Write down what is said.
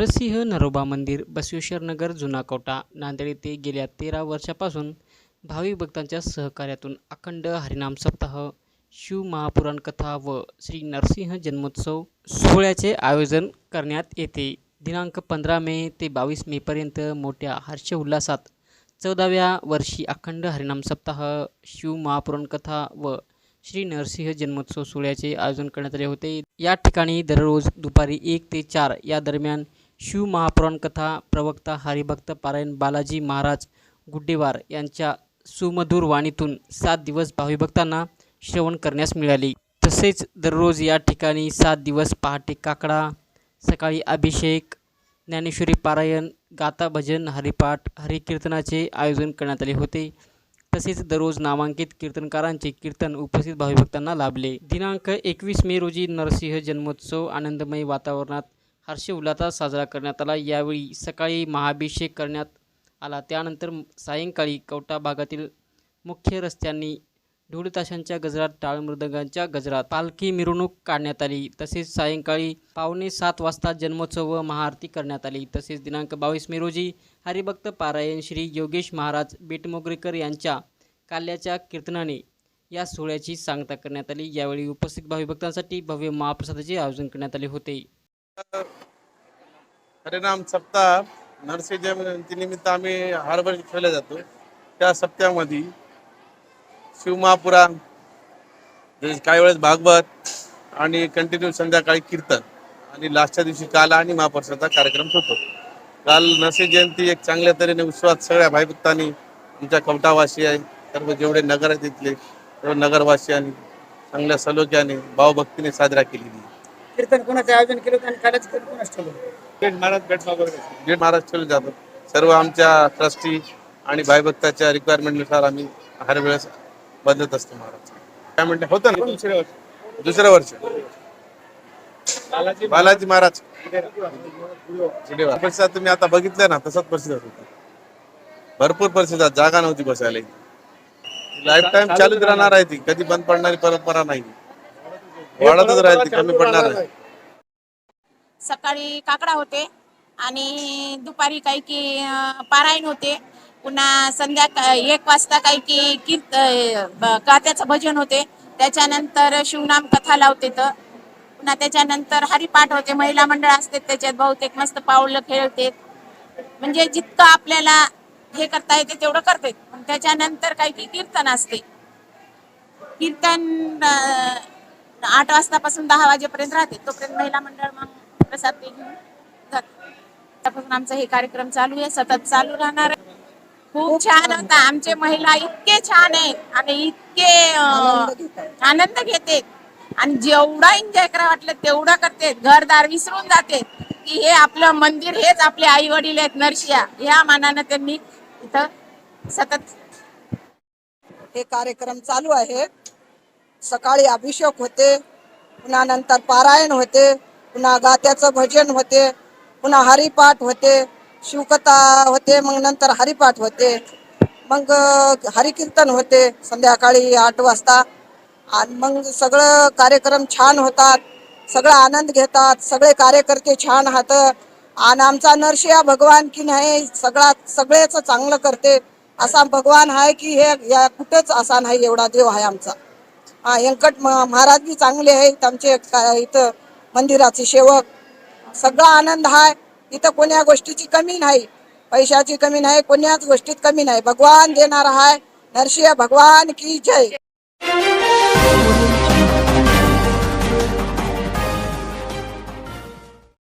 नरसिंह नरोबा मंदिर बसवेश्वर नगर जुना कोटा नांदेड येथे गेल्या तेरा वर्षापासून भाविक भक्तांच्या सहकार्यातून अखंड हरिनाम सप्ताह शिव महापुराण कथा व श्री नरसिंह जन्मोत्सव सोहळ्याचे आयोजन करण्यात येते. दिनांक पंधरा मे ते बावीस मेपर्यंत मोठ्या हर्षोल्लासात चौदाव्या वर्षी अखंड हरिनाम सप्ताह शिव महापुराण कथा व श्री नरसिंह जन्मोत्सव सोहळ्याचे आयोजन करण्यात आले होते. या ठिकाणी दररोज दुपारी एक ते चार या दरम्यान शिव महापुराण कथा प्रवक्ता हरिभक्त पारायण बालाजी महाराज गुड्डेवार यांच्या सुमधूर वाणीतून सात दिवस भाविभक्तांना श्रवण करण्यास मिळाले. तसेच दररोज या ठिकाणी सात दिवस पहाटे काकडा सकाळी अभिषेक ज्ञानेश्वरी पारायण गाता भजन हरिपाठ हरिकीर्तनाचे आयोजन करण्यात आले होते. तसेच दररोज नामांकित कीर्तनकारांचे कीर्तन उपस्थित भाविभक्तांना लाभले. दिनांक एकवीस मे रोजी नरसिंह जन्मोत्सव आनंदमय वातावरणात हर्षोल्लासात साजरा करण्यात आला. यावेळी सकाळी महाभिषेक करण्यात आला. त्यानंतर सायंकाळी कवटा भागातील मुख्य रस्त्यांनी ढोलताशांच्या गजरात टाळ मृदंगांच्या गजरात पालखी मिरवणूक काढण्यात आली. तसेच सायंकाळी पावणे सात वाजता जन्मोत्सव व महाआरती करण्यात आली. तसेच दिनांक बावीस मे रोजी हरिभक्त पारायण श्री योगेश महाराज बेटमोगरेकर यांच्या काल्याच्या कीर्तनाने या सोहळ्याची सांगता करण्यात आली. यावेळी उपस्थित भाविभक्तांसाठी भव्य महाप्रसादाचे आयोजन करण्यात आले होते. हरिनाम सप्ताह नरसिंह जयंतीनिमित्त आम्ही हर वर्षी ठेवला जातो त्या सप्त्यामध्ये शिवमहापुराण काही वेळेस भागवत आणि कंटिन्यू संध्याकाळी कीर्तन आणि लास्टच्या दिवशी काला आणि महाप्रसादाचा कार्यक्रम होतो काल नरसिंह जयंती एक चांगल्या तऱ्हेने उत्सवात सगळ्या भाईभक्तांनी आमच्या कवटावासी आहे सर्व जेवढे नगर आहेत तिथले सर्व नगरवासियांनी चांगल्या सलोख्याने भावभक्तीने साजरा केलेली आहे. कीर्तन कोणाचं आयोजन केलं होतं आणि कालच कीर्तन कोणाच ठेवलं जे महाराज ठेवले जातात. सर्व आमच्या ट्रस्टी आणि भाईभक्ताच्या रिक्वायरमेंटनुसार आम्ही हर वेळेस बदलत असतो महाराज. काय म्हणते होतं ना? दुसरं वर्ष. दुसरं वर्ष. बालाजी महाराज. परिसरात तुम्ही आता बघितलं ना तसंच परिस्थिती होती. भरपूर परिस्थिती जागा नव्हती बसायला. लाईफ टाईम चालूच राहणार आहे ती. कधी बंद पडणारी परंपरा नाही. वाढतच राहील ती कमी पडणार नाही सकाळी काकडा होते आणि दुपारी काही की अं, पारायण होते. पुन्हा संध्याकाळ एक वाजता काही की कीर्त अं, गात्याचं भजन होते. त्याच्यानंतर शिवनाम कथा लावते तर. पुन्हा त्याच्यानंतर हरिपाठ होते. महिला मंडळ असते त्याच्यात बहुतेक मस्त पाऊलं खेळते. म्हणजे जितकं आपल्याला हे करता येते तेवढं करते. पण त्याच्यानंतर काही की कीर्तन असते. कीर्तन अं, आठ वाजतापासून दहा वाजेपर्यंत राहते. तोपर्यंत महिला मंडळ मग प्रसाद ते घेऊन आमचा हे कार्यक्रम चालू आहे. सतत चालू राहणार आहे. खूप छान होता. आमचे महिला इतके छान आहेत. आणि इतके आनंद घेते आणि जेवढा एन्जॉय करा वाटलं तेवढा करते घरदार विसरून जाते की हे आपलं मंदिर हेच आपले आई वडील आहेत नरशिया या मानानं त्यांनी इथं सतत हे कार्यक्रम चालू आहे. सकाळी अभिषेक होते पुन्हा नंतर पारायण होते पुन्हा गात्याचं भजन होते पुन्हा हरिपाठ होते शिवकथा होते मग नंतर हरिपाठ होते मग हरिकीर्तन होते संध्याकाळी आठ वाजता. आणि मग सगळं कार्यक्रम छान होतात सगळं आनंद घेतात सगळे कार्यकर्ते छान आहात आणि आमचा नरशिया भगवान की नाही सगळा सगळेच चांगलं करते. असा भगवान आहे की हे या कुठेच असा नाही एवढा देव आहे आमचा. हा व्यंकट म- महाराज बी चांगले आहेत आमचे इथं मंदिराचे सेवक. सगळा आनंद आहे. इथं कोण्या गोष्टीची कमी नाही. पैशाची कमी नाही कोण्याच गोष्टीत कमी नाही. भगवान देणार आहे. नरसिंह भगवान की जय.